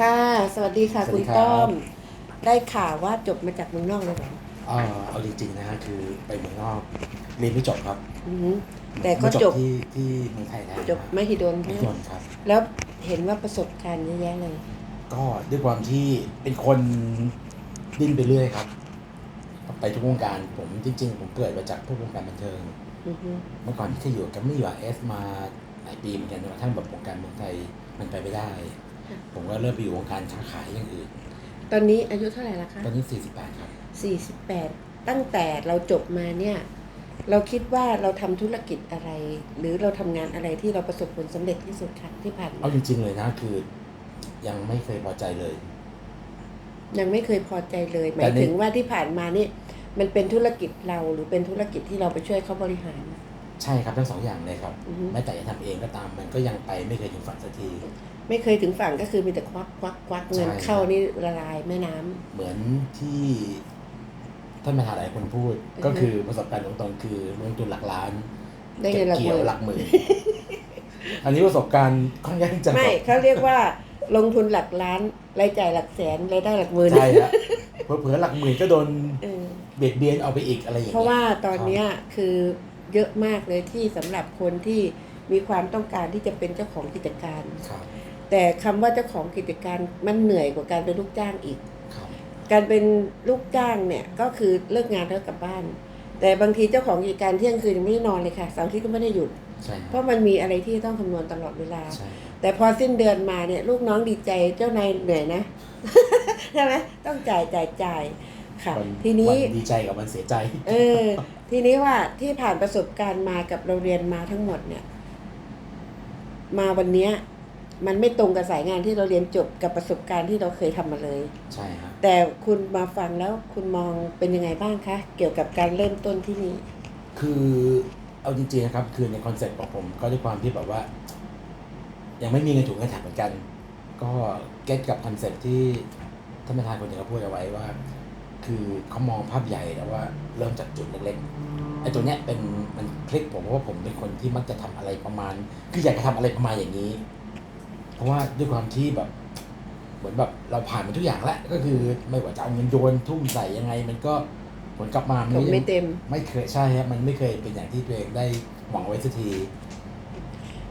ค่ะ สวัสดีค่ะสวัสคุดีณครับ ต้อม ได้ข่าวว่าจบมาจากเมืองนอกเลยเหรอเอ่อเอาจริงๆนะฮะคือไปเมืองนอกเรียนไม่จบครับอือหือ แต่ก็มาจบ ที่ที่เมืองไทยแล้วจบไม่ฮิดนไม่ใช่ไหยมนครับ แล้วเห็นว่าประสบการณ์เยอะแยะเลย ก็ด้วยความที่เป็นคนดิ้นไปเรื่อยครับ ไปทุกวงการผมจริง ๆ ผมเกิดมาจากพวกวงการบันเทิง อือหือเมื่อก่อนที่เคยอยู่กับไม่อยู่เอสมาหลายปีเหมือนกันจนกระทั่งแบบวงการเมืองไทยมันไปไม่ได้ ผมก็เริ่มไปอยู่วงการค้าขายอย่างอื่น ตอนนี้อายุเท่าไหร่ละคะตอนนี้48ครับ48ตั้งแต่เราจบมาเนี่ย เราคิดว่าเราทำธุรกิจอะไร หรือเราทำงานอะไรที่เราประสบผลสำเร็จที่สุดคะที่ผ่านมาเอาจริงๆเลยนะคือ ยังไม่เคยพอใจเลย ยังไม่เคยพอใจเลยหแต่มายในถึงว่าที่ผ่านมานี่มันเป็นธุรกิจเราหรือเป็นธุรกิจที่เราไปช่วยเขาบริหาร ใช่ครับทั้งสองอย่างเลยครับอือฮึแม้แต่จะทำเองก็ตามมันก็ยังไปไม่เคยถึงฝันสักที ไม่เคยถึงฝั่งก็คือมีแต่ควักควักควักเงินใช่เข้านี่ละลายแม่น้ำเหมือนที่ท่านประธานหลายคนพูดอือฮึก็คือประสบการณ์ตรงๆคือลงทุนหลักล้านได้เงินหลักหเกี่ยวมื่นหลักหมื่นอันนี้ประสบการณ์ค่อนข้างจะไม่เขาเรียกว่าลงทุนหลักล้านรายจ่ายหลักแสนรายได้หลักหมื่นใช่ฮะเผลอๆหลักหมื่นก็โดนเออเบียดเบียนเอาไปอีกอะไรอย่างเพเงี้ยราะว่าตอนเนี้ยคือเยอะมากเลยที่สำหรับคนที่มีความต้องการที่จะเป็นเจ้าของกิจการครับ แต่คำว่าเจ้าของกิจการมันเหนื่อยกว่าการเป็นลูกจ้างอีกครับการเป็นลูกจ้างเนี่ยก็คือเลิกงานแล้วกลับบ้าน แต่บางทีเจ้าของกิจการเที่ยงคืนยังไม่ได้นอนเลยค่ะเสาร์อาที่ก็ไม่ได้หยุดใช่เพครับราะมันมีอะไรที่ต้องคำนวณตลอดเวลาใช่แต่พอสิ้นเดือนมาเนี่ยลูกน้องดีใจเจ้านายเหนื่อยนะใช่ไหมต้องจ่ายจ่ายจ่ายค่ะวันทีนี้วันดีใจกับวันเสียใจ เออ ทีนี้ว่าที่ผ่านประสบการณ์มากับเราเรียนมาทั้งหมดเนี่ย มาวันเนี้ย มันไม่ตรงกับสายงานที่เราเรียนจบกับประสบการณ์ที่เราเคยทำมาเลย ใช่ฮะแต่คุณมาฟังแล้วคุณมองเป็นยังไงบ้างคะ เกี่ยวกับการเริ่มต้นที่นี่ คือเอาจริงๆนะครับ คือในคอนเซ็ปต์ของผมก็ด้วยความที่แบบว่า ยังไม่มีเงินถุงเงินถังเหมือนกัน ก็เก็ตกับคอนเซ็ปต์ที่ท่านประธานคนหนึ่งเขาพูดเอาไว้ว่า คือเขามองภาพใหญ่แล้วว่าเริ่มจากจุดเล็กๆไอ้ตัวเนี้ยเป็นมันคลิกผมเพราะว่าผมเป็นคนที่มักจะทำอะไรประมาณ คืออยากจะทำอะไรประมาณอย่างนี้เพ ราะว่าด้วยความที่แบบ เหมือนแบบเราผ่านมาทุกอย่างแล้ว ก็คือไม่ว่าจะเอาเงินโยนทุ่มใส่ยังไง มันก็ผลกลับมามันผมก็ยังไม่เต็ม ไม่เคยใช่ครับมันไม่เคยเป็นอย่างที่ตัวเองได้หวังไว้สักที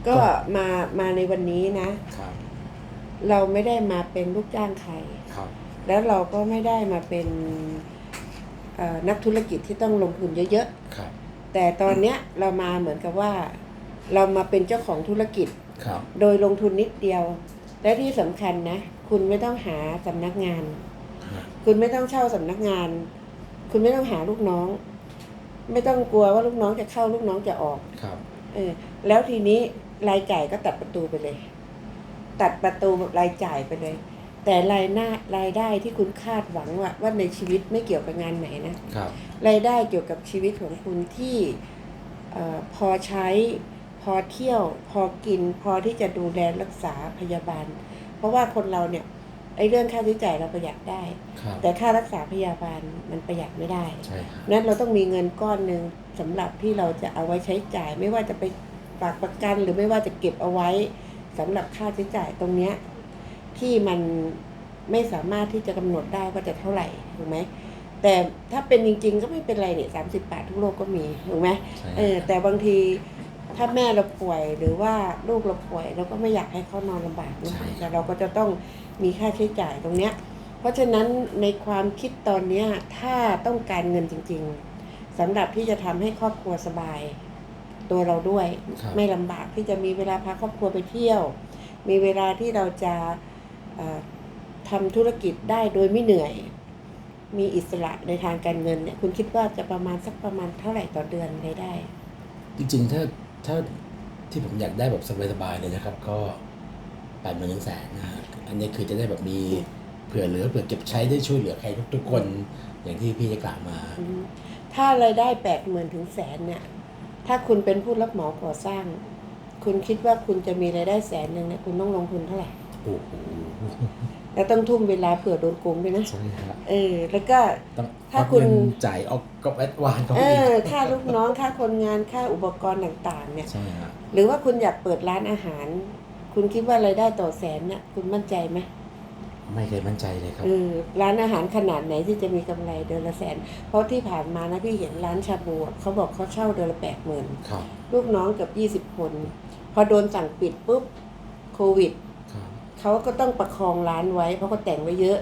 ก็มามาในวันนี้นะครับ เราไม่ได้มาเป็นลูกจ้างใครครับ แล้วเราก็ไม่ได้มาเป็นเอ่อนักธุรกิจที่ต้องลงทุนเยอะครับๆแต่ตอนเนี้ยเรามาเหมือนกับว่า เรามาเป็นเจ้าของธุรกิจครับ โดยลงทุนนิดเดียว และที่สำคัญนะ คุณไม่ต้องหาสำนักงาน คุณไม่ต้องเช่าสำนักงาน คุณไม่ต้องหาลูกน้อง ไม่ต้องกลัวว่าลูกน้องจะเข้าลูกน้องจะออกครับเออแล้วทีนี้รายจ่ายก็ตัดประตูไปเลย ตัดประตูรายจ่ายไปเลย แต่รายหน้ารายได้ที่คุณคาดหวังว่าว่าในชีวิตไม่เกี่ยวกับงานไหนนะครับรายได้เกี่ยวกับชีวิตของคุณที่เออพอใช้ พอเที่ยวพอกินพอที่จะดูแลรักษาพยาบาล เพราะว่าคนเราเนี่ยไอ้เรื่องค่าใช้จ่ายเราประหยัดได้ครับแต่ค่ารักษาพยาบาลมันประหยัดไม่ได้ใช่ครับนั้นเราต้องมีเงินก้อนหนึ่งสำหรับที่เราจะเอาไว้ใช้จ่าย ไม่ว่าจะไปฝากประกันหรือไม่ว่าจะเก็บเอาไว้สำหรับค่าใช้จ่ายตรงเนี้ยที่มันไม่สามารถที่จะกำหนดได้ว่าจะเท่าไหร่ถูกไหมแต่ถ้าเป็นจริง ๆ ก็ไม่เป็นไรเนี่ยสามสิบบาททุกโลกก็มีถูกไหมใช่เออแต่บางที ถ้าแม่เราป่วยหรือว่าลูกเราป่วยเราก็ไม่อยากให้เขานอนลำบากนะแต่เราก็จะต้องมีค่าใช้จ่ายตรงเนี้ย เพราะฉะนั้นในความคิดตอนเนี้ยถ้าต้องการเงินจริง ๆสำหรับที่จะทำให้ครอบครัวสบายตัวเราด้วย ครับไม่ลำบากที่จะมีเวลาพาครอบครัวไปเที่ยว มีเวลาที่เราจะเอ่อทำธุรกิจได้โดยไม่เหนื่อย มีอิสระในทางการเงินเนี่ยคุณคิดว่าจะประมาณสักประมาณเท่าไหร่ต่อเดือนรายได้ จริงๆ ถ้า ถ้าที่ผมอยากได้แบบสบายๆเลยนะครับ ก็แปดหมื่นถึงแสนนะฮะอันนี้คือจะได้แบบมีเผื่อเหลือเผื่อเก็บใช้ได้ช่วยเหลือใครทุกๆคนอย่างที่พี่ได้กล่าวมาอืมถ้ารายได้แปดหมื่นถึงแสนเนี่ย ถ้าคุณเป็นผู้รับเหมาก่อสร้าง คุณคิดว่าคุณจะมีรายได้แสนหนึ่งเนี่ยคุณต้องลงทุนเท่าไหร่โอ้โห แล้วต้องทุ่มเวลาเผื่อโดนโกงด้วยนะใช่ครับเออ แล้วก็ ต้องถ้าคุณเงินจ่ายออกก็แอดวานเขาเออีกอค่าลูกน้องค่าคนงานค่าอุปกรณ์ต่างๆ เนี่ย ใช่ครับหรือว่าคุณอยากเปิดร้านอาหาร คุณคิดว่ารายได้ต่อแสนเนี่ยคุณมั่นใจไหมไม่เคยมั่นใจเลยครับ เออร้านอาหารขนาดไหนที่จะมีกำไรเดือนละแสน เพราะที่ผ่านมานะพี่เห็นร้านชาบูอะเขาบอกเขาเช่าเดือนละแปดหมื่น ครับ ลูกน้องเกือบยี่สิบ20 คน พอโดนสั่งปิดปุ๊บ โควิดครับ เขาก็ต้องประคองร้านไว้ เพราะเขาแต่งไว้เยอะ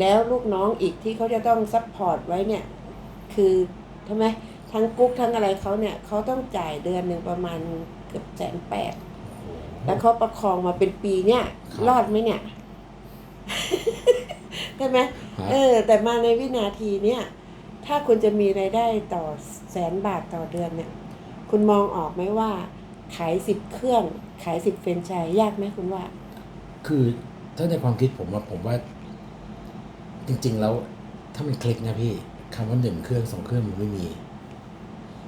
แล้วลูกน้องอีกที่เขาจะต้องซัพพอร์ตไว้เนี่ยคือทำไมทั้งกุ๊กทั้งอะไรเขาเนี่ยเขาต้องจ่ายเดือนหนึ่งประมาณเกือบแสนแปดแล้วเขาประคองมาเป็นปีเนี่ยครับรอดไหมเนี่ยใช่ไหมฮะเออ แต่มาในวินาทีเนี่ยถ้าคุณจะมีรายได้ต่อแสนบาทต่อเดือนเนี่ย คุณมองออกไหมว่า ขายสิบเครื่อง ขายสิบเฟรนไชส์ยากไหมคุณว่า คือถ้าในความคิดผมว่าผมว่า จริง ๆ แล้ว ถ้ามันคลิกนะพี่คำว่าหนึ่งเครื่องสองเครื่องมันไม่มี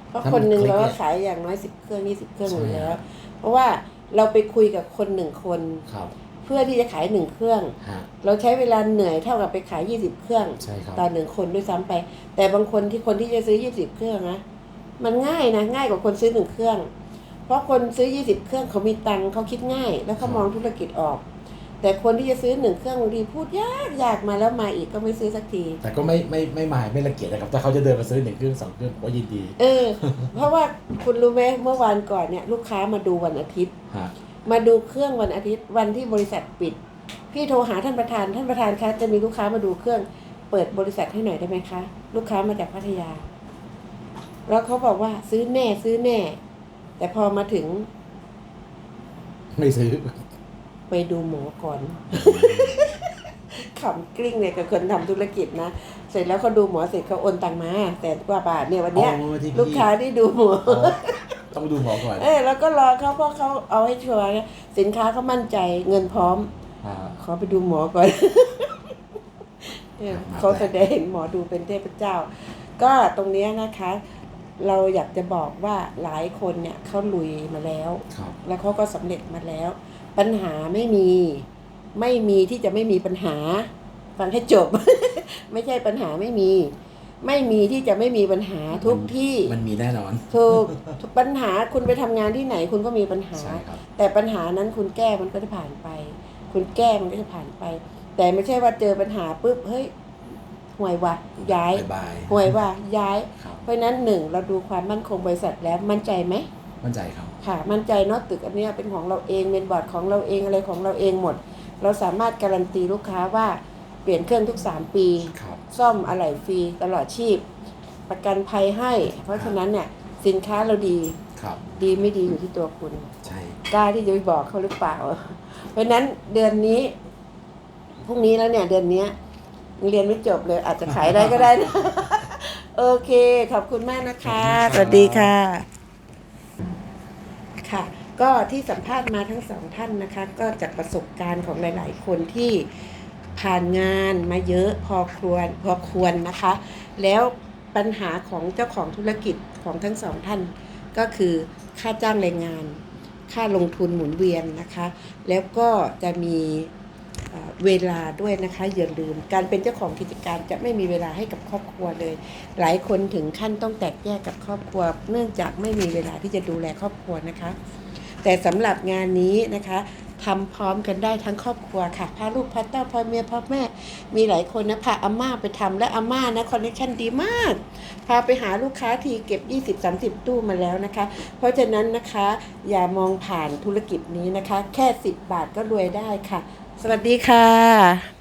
เพราะถ้าคมันนหนึ่งคลิกเราเนี่ก็ยขายอย่างน้อยสิบเครื่องยี่สิบเครื่องใช่อยู่แล้วครับเพราะว่าเราไปคุยกับคนหนึ่งคนครับเพื่อที่จะขายหนึ่งเครื่องฮะเราใช้เวลาเหนื่อยเท่ากับไปขายยี่สิบเครื่องใช่ครับต่อหนึ่งคนด้วยซ้ำไป แต่บางคนที่คนที่จะซื้อยี่สิบเครื่องนะ มันง่ายนะง่ายกว่าคนซื้อหนึ่งเครื่อง เพราะคนซื้อยี่สิบเครื่องเขามีตังค์เขาคิดง่าย แล้วเขามองธุรกิจออก แต่คนที่จะซื้อหนึ่งเครื่องบางทีพูดยากยากมาแล้วมาอีกก็ไม่ซื้อสักที แต่ก็ไม่ไม่ไม่หมายไม่ระเกียจนะครับถ้าเขาจะเดินมาซื้อหนึ่งเครื่องสองเครื่องผมก็ยินดี เออ เพราะว่าคุณรู้ไหมเมื่อวานก่อนเนี่ยลูกค้ามาดูวันอาทิตย์ ฮะมาดูเครื่องวันอาทิตย์วันที่บริษัทปิด พี่โทรหาท่านประธานท่านประธานคะจะมีลูกค้ามาดูเครื่อง เปิดบริษัทให้หน่อยได้ไหมคะ ลูกค้ามาจากพัทยา แล้วเขาบอกว่าซื้อแน่ซื้อแน่ แต่พอมาถึงไม่ซื้อ ไปดูหมอก่อน ขำกลิ้งเลยกับคนทำธุรกิจนะ เสร็จแล้วเขาดูหมอเสร็จเขาโอนตังมาแสนกว่าบาทเนี่ยวันเนี้ยอ๋อที่พี่ ลูกค้าที่ดูหมออ๋อต้องดูหมอก่อนเออแล้วก็รอเขาเพราะเขาเอาให้ชัวร์นะสินค้าเขามั่นใจเงินพร้อมฮะขอไปดูหมอก่อน เออครับเขาแสดงหมอดูเป็นเทพเจ้า ก็ตรงเนี้ยนะคะ เราอยากจะบอกว่าหลายคนเนี่ยเขาลุยมาแล้ว ครับ แล้วเขาก็สำเร็จมาแล้ว ปัญหาไม่มี ไม่มีที่จะไม่มีปัญหา ฟังให้จบ ไม่ใช่ปัญหาไม่มี ไม่มีที่จะไม่มีปัญหาทุกที่มันมีแน่นอนถูกปัญหาคุณไปทำงานที่ไหนคุณก็มีปัญหาใช่ครับแต่ปัญหานั้นคุณแก้มันก็จะผ่านไป คุณแก้มันก็จะผ่านไป แต่ไม่ใช่ว่าเจอปัญหาปุ๊บเฮ้ยห่วยว่ะย้ายบ๊ายบายห่วยว่ะย้ายครับเพราะฉะนั้นหนึ่งเราดูความมั่นคงบริษัทแล้วมั่นใจไหม มั่นใจครับ ค่ะ มั่นใจเนาะตึกอันเนี้ยเป็นของเราเองเป็นบอร์ดของเราเองอะไรของเราเองหมด เราสามารถการันตีลูกค้าว่าเปลี่ยนเครื่องทุก 3 ปี ครับ ซ่อมอะไหล่ฟรีตลอดชีพ ประกันภัยให้ เพราะฉะนั้นเนี่ยสินค้าเราดีครับ ดีไม่ดีอยู่ที่ตัวคุณ ใช่ กล้าที่จะไปบอกเขาหรือเปล่า เพราะฉะนั้นเดือนนี้พรุ่งนี้แล้วเนี่ย เดือนเนี้ยยังเรียนไม่จบเลยอาจจะขายได้ก็ได้นะ โอเค ขอบคุณมากนะคะ สวัสดีค่ะ ค่ะ ก็ที่สัมภาษณ์มาทั้งสองท่านนะคะ ก็จากประสบการณ์ของหลาย ๆ คนที่ผ่านงานมาเยอะพอควรพอควรนะคะ แล้วปัญหาของเจ้าของธุรกิจของทั้งสองท่าน ก็คือค่าจ้างแรงงาน ค่าลงทุนหมุนเวียนนะคะ แล้วก็จะมี เวลาด้วยนะคะอย่าลืมการเป็นเจ้าของกิจการจะไม่มีเวลาให้กับครอบครัวเลย หลายคนถึงขั้นต้องแตกแยกกับครอบครัว เนื่องจากไม่มีเวลาที่จะดูแลครอบครัวนะคะ แต่สำหรับงานนี้นะคะทำพร้อมกันได้ทั้งครอบครัวค่ะพาลูกพาเต้าพาเมียพาแม่ มีหลายคนนะพาอาม่าไปทำและอาม่านะคอนเนคชั่นดีมาก พาไปหาลูกค้าทีเก็บ 20-30 ตู้มาแล้วนะคะ เพราะฉะนั้นนะคะอย่ามองผ่านธุรกิจนี้นะคะ แค่ 10 บาทก็รวยได้ค่ะ สวัสดีค่ะ